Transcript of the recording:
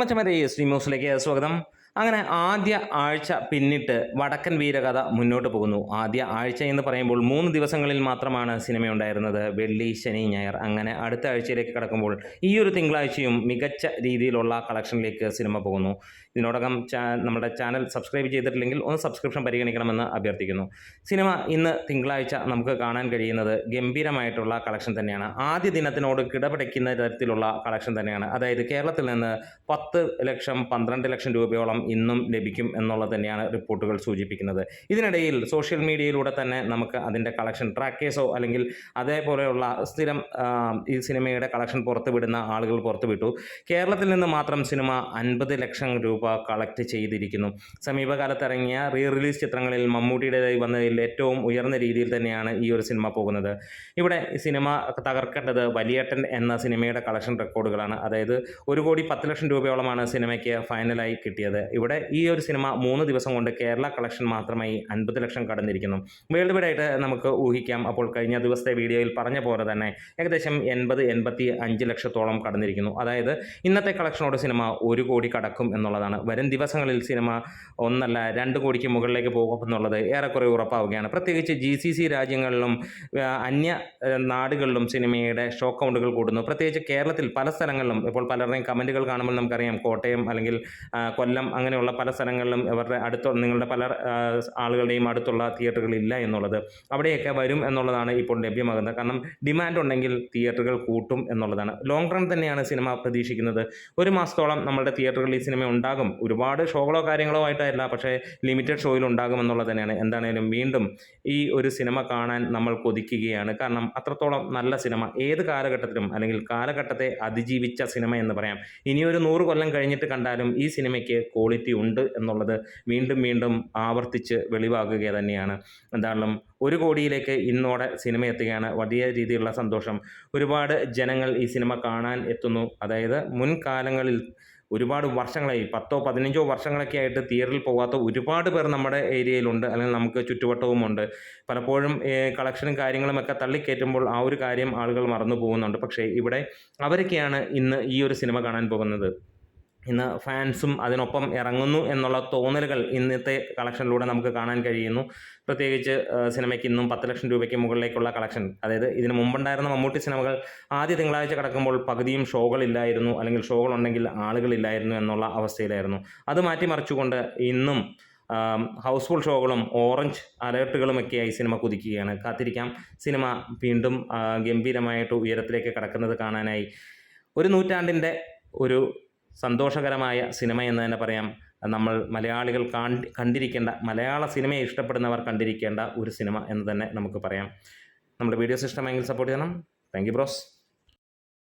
മച്ചമരെ ശ്രീ ന്യൂസിലേക്ക് സ്വാഗതം. അങ്ങനെ ആദ്യ ആഴ്ച പിന്നിട്ട് വടക്കൻ വീരകഥ മുന്നോട്ട് പോകുന്നു. ആദ്യ ആഴ്ച എന്ന് പറയുമ്പോൾ മൂന്ന് ദിവസങ്ങളിൽ മാത്രമാണ് സിനിമ ഉണ്ടായിരുന്നത്. വെള്ളി ശനി ഞായർ അങ്ങനെ അടുത്ത ആഴ്ചയിലേക്ക് കടക്കുമ്പോൾ ഈ ഒരു തിങ്കളാഴ്ചയും മികച്ച രീതിയിലുള്ള കളക്ഷനിലേക്ക് സിനിമ പോകുന്നു. ഇതിനോടകം നമ്മുടെ ചാനൽ സബ്സ്ക്രൈബ് ചെയ്തിട്ടില്ലെങ്കിൽ ഒന്ന് സബ്സ്ക്രിപ്ഷൻ പരിഗണിക്കണമെന്ന് അഭ്യർത്ഥിക്കുന്നു. സിനിമ ഇന്ന് തിങ്കളാഴ്ച നമുക്ക് കാണാൻ കഴിയുന്നത് ഗംഭീരമായിട്ടുള്ള കളക്ഷൻ തന്നെയാണ്. ആദ്യ ദിനത്തിനോട് കിടപിടിക്കുന്ന തരത്തിലുള്ള കളക്ഷൻ തന്നെയാണ്. അതായത് കേരളത്തിൽ നിന്ന് പത്ത് ലക്ഷം പന്ത്രണ്ട് ലക്ഷം രൂപയോളം ഇന്നും ലഭിക്കും എന്നുള്ളത് തന്നെയാണ് റിപ്പോർട്ടുകൾ സൂചിപ്പിക്കുന്നത്. ഇതിനിടയിൽ സോഷ്യൽ മീഡിയയിലൂടെ തന്നെ നമുക്ക് അതിന്റെ കളക്ഷൻ ട്രാക്കേഴ്സോ അല്ലെങ്കിൽ അതേപോലെയുള്ള സ്ഥിരം ഈ സിനിമയുടെ കളക്ഷൻ പുറത്തുവിടുന്ന ആളുകൾ പുറത്തുവിട്ടു കേരളത്തിൽ നിന്ന് മാത്രം സിനിമ അൻപത് ലക്ഷം രൂപ കളക്ട് ചെയ്തിരിക്കുന്നു. സമീപകാലത്തിറങ്ങിയ റീ റിലീസ് ചിത്രങ്ങളിൽ മമ്മൂട്ടിയുടേതായി വന്നതിൽ ഏറ്റവും ഉയർന്ന രീതിയിൽ തന്നെയാണ് ഈ ഒരു സിനിമ പോകുന്നത്. ഇവിടെ സിനിമ തകർക്കേണ്ടത് വലിയേട്ടൻ എന്ന സിനിമയുടെ കളക്ഷൻ റെക്കോർഡുകളാണ് അതായത് ഒരു കോടി പത്ത് ലക്ഷം രൂപയോളമാണ് സിനിമയ്ക്ക് ഫൈനലായി കിട്ടിയത്. ഇവിടെ ഈ ഒരു സിനിമ മൂന്ന് ദിവസം കൊണ്ട് കേരള കളക്ഷൻ മാത്രമായി അൻപത് ലക്ഷം കടന്നിരിക്കുന്നു. വേൾഡ് വൈഡ് ആയിട്ട് നമുക്ക് ഊഹിക്കാം. അപ്പോൾ കഴിഞ്ഞ ദിവസത്തെ വീഡിയോയിൽ പറഞ്ഞ പോലെ തന്നെ ഏകദേശം എൺപത് എൺപത്തി അഞ്ച് ലക്ഷത്തോളം കടന്നിരിക്കുന്നു. അതായത് ഇന്നത്തെ കളക്ഷനോട് സിനിമ ഒരു കോടി കടക്കും എന്നുള്ളതാണ്. വരും ദിവസങ്ങളിൽ സിനിമ ഒന്നല്ല രണ്ട് കോടിക്ക് മുകളിലേക്ക് പോകും എന്നുള്ളത് ഏറെക്കുറെ ഉറപ്പാവുകയാണ്. പ്രത്യേകിച്ച് ജി സി സി രാജ്യങ്ങളിലും അന്യ നാടുകളിലും സിനിമയുടെ ഷോ കൗണ്ടുകൾ കൂടുന്നു. പ്രത്യേകിച്ച് കേരളത്തിൽ പല സ്ഥലങ്ങളിലും ഇപ്പോൾ പലരുടെയും കമന്റുകൾ കാണുമ്പോൾ നമുക്കറിയാം കോട്ടയം അല്ലെങ്കിൽ കൊല്ലം അങ്ങനെയുള്ള പല സ്ഥലങ്ങളിലും ഇവരുടെ അടുത്ത നിങ്ങളുടെ പല ആളുകളുടെയും അടുത്തുള്ള തിയേറ്ററുകൾ ഇല്ല എന്നുള്ളത്. അവിടെയൊക്കെ വരും എന്നുള്ളതാണ് ഇപ്പോൾ ലഭ്യമാകുന്നത്. കാരണം ഡിമാൻഡ് ഉണ്ടെങ്കിൽ തിയേറ്ററുകൾ കൂട്ടും എന്നുള്ളതാണ്. ലോങ് റൺ തന്നെയാണ് സിനിമ പ്രതീക്ഷിക്കുന്നത്. ഒരു മാസത്തോളം നമ്മുടെ തിയേറ്ററുകളിൽ ഈ സിനിമ ഉണ്ടാകും. ഒരുപാട് ഷോകളോ കാര്യങ്ങളോ ആയിട്ടല്ല പക്ഷേ ലിമിറ്റഡ് ഷോയിൽ ഉണ്ടാകും എന്നുള്ളത് തന്നെയാണ്. എന്താണേലും വീണ്ടും ഈ ഒരു സിനിമ കാണാൻ നമ്മൾ കൊതിക്കുകയാണ്. കാരണം അത്രത്തോളം നല്ല സിനിമ. ഏത് കാലഘട്ടത്തിലും അല്ലെങ്കിൽ കാലഘട്ടത്തെ അതിജീവിച്ച സിനിമ എന്ന് പറയാം. ഇനിയൊരു നൂറ് കൊല്ലം കഴിഞ്ഞിട്ട് കണ്ടാലും ഈ സിനിമയ്ക്ക് ക്വാളിറ്റി ഉണ്ട് എന്നുള്ളത് വീണ്ടും വീണ്ടും ആവർത്തിച്ച് വെളിവാകുക തന്നെയാണ്. എന്തായാലും ഒരു കോടിയിലേക്ക് ഇന്നോടെ സിനിമ എത്തുകയാണ്. വലിയ രീതിയിലുള്ള സന്തോഷം. ഒരുപാട് ജനങ്ങൾ ഈ സിനിമ കാണാൻ എത്തുന്നു. അതായത് മുൻകാലങ്ങളിൽ ഒരുപാട് വർഷങ്ങളായി പത്തോ പതിനഞ്ചോ വർഷങ്ങളൊക്കെ ആയിട്ട് തിയേറ്ററിൽ പോകാത്ത ഒരുപാട് പേർ നമ്മുടെ ഏരിയയിലുണ്ട് അല്ലെങ്കിൽ നമുക്ക് ചുറ്റുവട്ടവുമുണ്ട്. പലപ്പോഴും കളക്ഷനും കാര്യങ്ങളും ഒക്കെ തള്ളിക്കയറ്റുമ്പോൾ ആ ഒരു കാര്യം ആളുകൾ മറന്നു പോകുന്നുണ്ട് പക്ഷേ ഇവിടെ അവരൊക്കെയാണ് ഇന്ന് ഈ ഒരു സിനിമ കാണാൻ പോകുന്നത്. ഇന്ന് ഫാൻസും അതിനൊപ്പം ഇറങ്ങുന്നു എന്നുള്ള തോന്നലുകൾ ഇന്നത്തെ കളക്ഷനിലൂടെ നമുക്ക് കാണാൻ കഴിയുന്നു. പ്രത്യേകിച്ച് സിനിമയ്ക്ക് ഇന്നും പത്ത് ലക്ഷം രൂപയ്ക്ക് മുകളിലേക്കുള്ള കളക്ഷൻ. അതായത് ഇതിന് മുമ്പുണ്ടായിരുന്ന മമ്മൂട്ടി സിനിമകൾ ആദ്യ തിങ്കളാഴ്ച കിടക്കുമ്പോൾ പകുതിയും ഷോകളില്ലായിരുന്നു അല്ലെങ്കിൽ ഷോകളുണ്ടെങ്കിൽ ആളുകളില്ലായിരുന്നു എന്നുള്ള അവസ്ഥയിലായിരുന്നു. അത് മാറ്റിമറിച്ചുകൊണ്ട് ഇന്നും ഹൗസ്ഫുൾ ഷോകളും ഓറഞ്ച് അലേർട്ടുകളുമൊക്കെയായി സിനിമ കുതിക്കുകയാണ്. കാത്തിരിക്കാം. സിനിമ വീണ്ടും ഗംഭീരമായിട്ട് ഉയരത്തിലേക്ക് കടക്കുന്നത് കാണാനായി. ഒരു നൂറ്റാണ്ടിന്റെ ഒരു സന്തോഷകരമായ സിനിമ എന്ന് തന്നെ പറയാം. നമ്മൾ മലയാളികൾ കാണ്ടി കണ്ടിരിക്കേണ്ട മലയാള സിനിമയെ ഇഷ്ടപ്പെടുന്നവർ കണ്ടിരിക്കേണ്ട ഒരു സിനിമ എന്ന് തന്നെ നമുക്ക് പറയാം. നമ്മുടെ വീഡിയോസ് ഇഷ്ടമെങ്കിൽ സപ്പോർട്ട് ചെയ്യണം. Thank bros